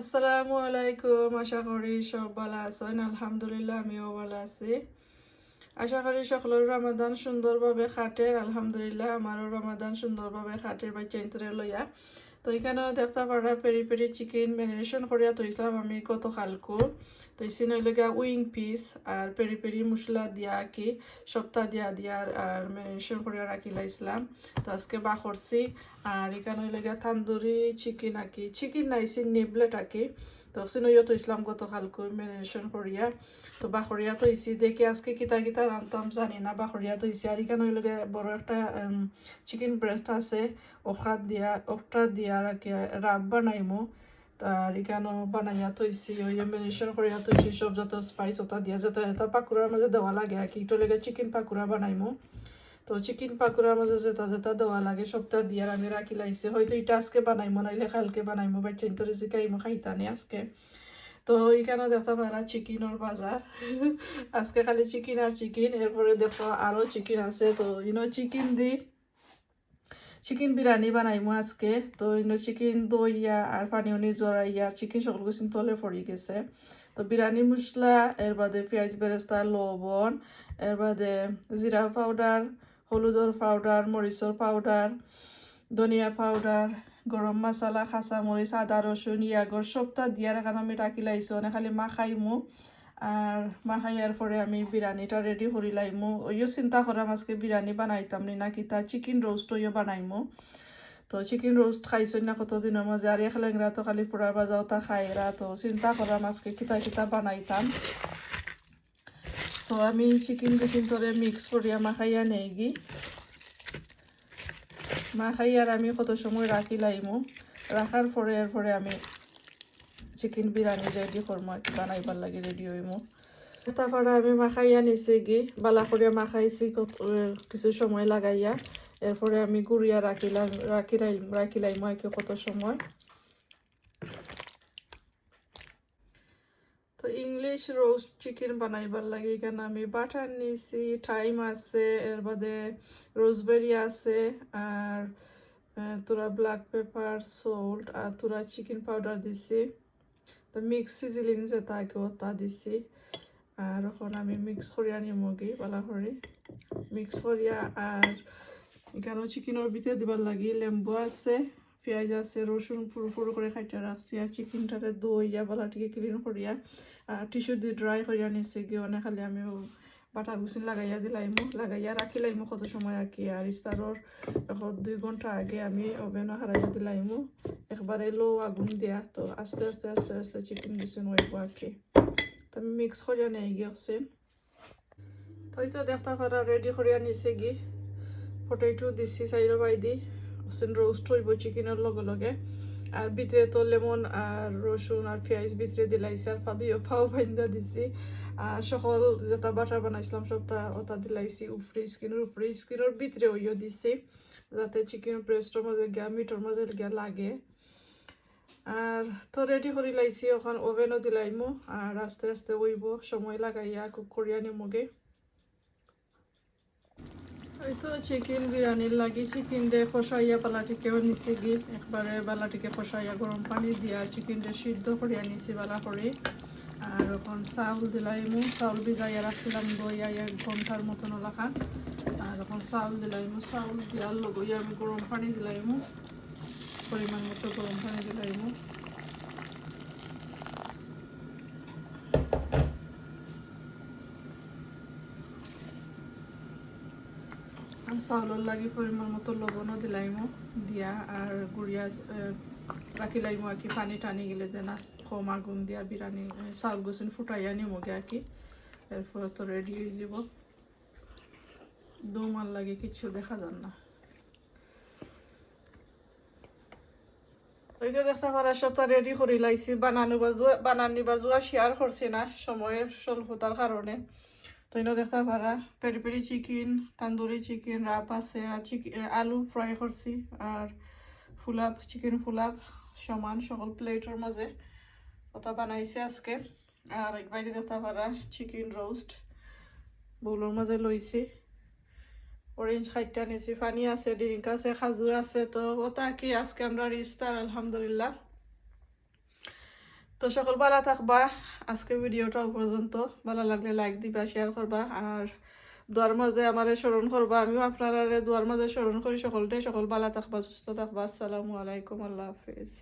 আসসালামু আলাইকুম, আশা করি সব ভালো আছেন। আলহামদুলিল্লাহ, আমিও ভালো আছি। আশা করি সকলের রমাদান সুন্দরভাবে খাটের আলহামদুলিল্লাহ, আমারও রমাদান সুন্দরভাবে খাটের বা চেন্তরে লইয়া। তো এখানেও দেখতে পারা পেরি পেরি চিকেন ম্যারিনেশন করিয়া তো ইসলাম আমি কত খালকু তো ইসিন উইং পিস আর পেরি পেরি মশলা দিয়া কি সপ্তাহ দিয়া দিয়া আর ম্যারিনেশন করিয়া রাখিলা ইসলাম তো আজকে বা করছি। আর এখানে হইলে তান্দুরি, চিকেন আকি। চিকেন নাইছি নিবলেট আকি। তো সিনইও তো ইসলাম গত কালকে ম্যারিনেশন করিয়া। তো বাখরিয়া তো ইসি দেখি আজকে কিতা কিতা রান্তাম জানি না বাখরিয়া তো ইসি আর এখানে হইলে বড় একটা চিকেন ব্রেস্ট আছে ওখাত দিয়া ওখটা দিয়া কি রাব বানাইমু। আর এখানে বানাইয়া তৈছি ওই ম্যারিনেশন করিয়া তৈছি সব যত স্পাইস ওটা দিয়া, যাতে এটা পাকুড়ার মাঝে দেওয়া লাগে আর কি একটু লেগে চিকেন পাকুড়া বানাইমু। তো চিকেন পাকুড়ার মাঝে যেটা যেটা দেওয়া লাগে সবটা দিয়ে আমি রাখি লাইছে। হয়তো এটা আজকে বানাইমো নাইলে কালকে বানাইমো বাচ্চা তো রেজিকাইমো খাইতানি আজকে। তো এখানে দেখতে পারা চিকেনের বাজার আজকে খালি চিকেন আর চিকেন এরপরে দেখো আরও চিকেন আছে। তো ইনো চিকেন দি চিকেন বিরিয়ানি বানাইমো আজকে। তো ইনো চিকেন দইয়া আর পানি উনি জড়াইয়া চিকেন সকল কিছু তলে পড়ি গেছে। তো বিরিয়ানি মশলা এর বাদে পেঁয়াজ বেরেস্তা লবণ এর বাদে জিরা পাউডার হলুদর পাউডার মরিচর পাউডার ধনিয়া পাউডার গরম মশলা খাঁচা মরিচ আদা রসুন ইয়াগর সবটা দিয়ার কারণে আমি রাখি লাইছো মানে খালি মাখাইমু আর মাখাইয়ার পরে আমি বিরিয়ানিটা রেডি করি লাইমু ওইও চিন্তা করাম আজকে বিরিয়ানি বানাইতাম নি না কিতা চিকেন রোস্ট ওইও বানাইমু। তো চিকেন রোস্ট খাইছো না কতদিনের মাঝে আর এখলেংরা তো খালি ফুরা বাজাও তা খাইরা তো চিন্তা করাম আজকে কিতা কিতা বানাইতাম। তো আমি চিকেন তোরে মিক্স করিয়া মাখাইয়া নেই গি মাখাইয়ার আমি কত সময় রাখি লাইমু। রাখার পরে এরপরে আমি চিকেন বিরিয়ানি রেডি করব আর বানাইবার লাগে রেডি হইমু তারপরে আমি মাখাইয়া নিছি গি বালা করিয়া মাখাইছি কিছু সময় লাগাইয়া। এরপরে আমি গুড়িয়া রাখিলাম রাখি রাখি লাইমু আর কি কত সময়। ইংলিশ রোস্ট চিকেন বানাইবার লাগে। এখানে আমি বাটার নিছি টাইম আছে, এর বাদে রোজবেরি আছে, আর তোরা ব্ল্যাক পেপার সল্ট আর তোরা চিকেন পাউডার দিছি। তো মিক্স সিজিলিং যে তাকে তা দিছি। আর এখন আমি মিক্স করিয়া নিমগি বালা করে মিক্স করিয়া, আর এখানেও চিকেনের ভিতরে দিবার লাগি, লেম্বু আছে। পেঁয়াজ আছে, রসুন ফুরু ফুরু করে খাইতে রাখছি, আর চিকেনটারে দইয়া বালাটিকে ক্লিন করিয়া টিস্যু দিয়ে ড্রাই করিয়া নিছি, গিয়ে অনেক খালি আমি বাটার গুছিন লাগাইয়া দিলাইমু, লাগাইয়া রাখি লাইমু কত সময় আর কি আর ইস্তারর এখন দুই ঘণ্টা আগে আমি ওভেনও হারাইয়া দিলাইমু, একবারে লো আগুন দিয়া, তো আস্তে আস্তে আস্তে আস্তে চিকেন গুছিন হইব আর কি তো আমি মিক্স করিয়া নিয়ে গিয়েছি তো তো দেখতে পারা রেডি করিয়া নিছে গি। পটেটো দিছি, চাইরো বাই দি। রোস্ট, হইব চিকেনের লগে লগে। আর ভিতরে তো লেমন আর রসুন আর পেঁয়াজ ভিতরে দিলাইছি আর ফাদিও ফাও ভাইন্দা দিছি। আর সকল যেটা বাটার বানাইছিলাম সবটা ওটা দিলাইছি উপরে স্কিনের উপরে স্কিনের ভিতরে ওইও দিছি। যাতে চিকেন ব্রেস্টের মাঝে গিয়া মিটর মাঝে গিয়া লাগে। আর তো রেডি করে লাইছি ওখান ওভেনও দিলাইমু। আর আস্তে আস্তে ওইব সময় লাগাইয়া কুক করিয়া নিমগে। এই তো চিকেন বিরিয়ানির লাগি চিকেন দিয়ে কষাইয়া বালাটিকেও নিচে গি। একবারে বালাটিকে কষাইয়া গরম পানি দিয়া চিকেন দিয়ে সিদ্ধ করিয়া নিছি বালা করে। আর এখন চাউল দিলাইমু, চাউল ভিজাইয়া রাখছিলাম দইয়া এক ঘণ্টার মতন লাখা আর এখন চাউল দিলাইমু, চাউল দিয়ার লগইয়া আমি গরম পানি দিলাইমু। পরিমাণ মতো গরম পানি দিলাইমু। চাউলের লাগি পরিমাণ মতো লবণও দিলাইমো দিয়া আর গুড়িয়া রাখি লাইমো আর কি পানি টানি গেলে দেন কম আগুন দিয়া বিরিয়ানি চাউল গুছিন ফুটাইয়া নিমগে আর কি এরপরে তো রেডি হয়ে যাব। দোমার লাগে কিছু দেখা যান না। ওই যে দেখতে পারা সবটা রেডি করে লাইছি। বানানো বাজু বানানি বাজু আর শেয়ার করছি না। সময়ের স্বল্পতার কারণে তো এনে দেখতে পারা peri peri chicken tandoori chicken wrap আছে আলু ফ্রাই করছি আর ফুলাপ চিকেন ফুলাপ, সমান সকল প্লেটের মাঝে ওটা বানাইছে আজকে। আর বাইরে দেখতে পারা চিকেন রোস্ট বউলোর মাঝে লইছি অরেঞ্জ খাইটা নিয়েছি পানি আছে ড্রিঙ্ক আছে খাজুর আছে, তো ওটা কি আজকে আমরা ইস্তার আলহামদুলিল্লাহ। তো সকল ভালো থাকবা। আজকে ভিডিওটা পর্যন্ত। ভালো লাগলে লাইক দিবা শেয়ার করবা আর দুয়ার মাঝে আমারে স্মরণ করবা। আমিও আপনারা দুয়ার মাঝে স্মরণ করি। সকলটাই সকল ভালো থাকবা, সুস্থ থাকবা। আসসালামু আলাইকুম। আল্লাহ হাফিজ।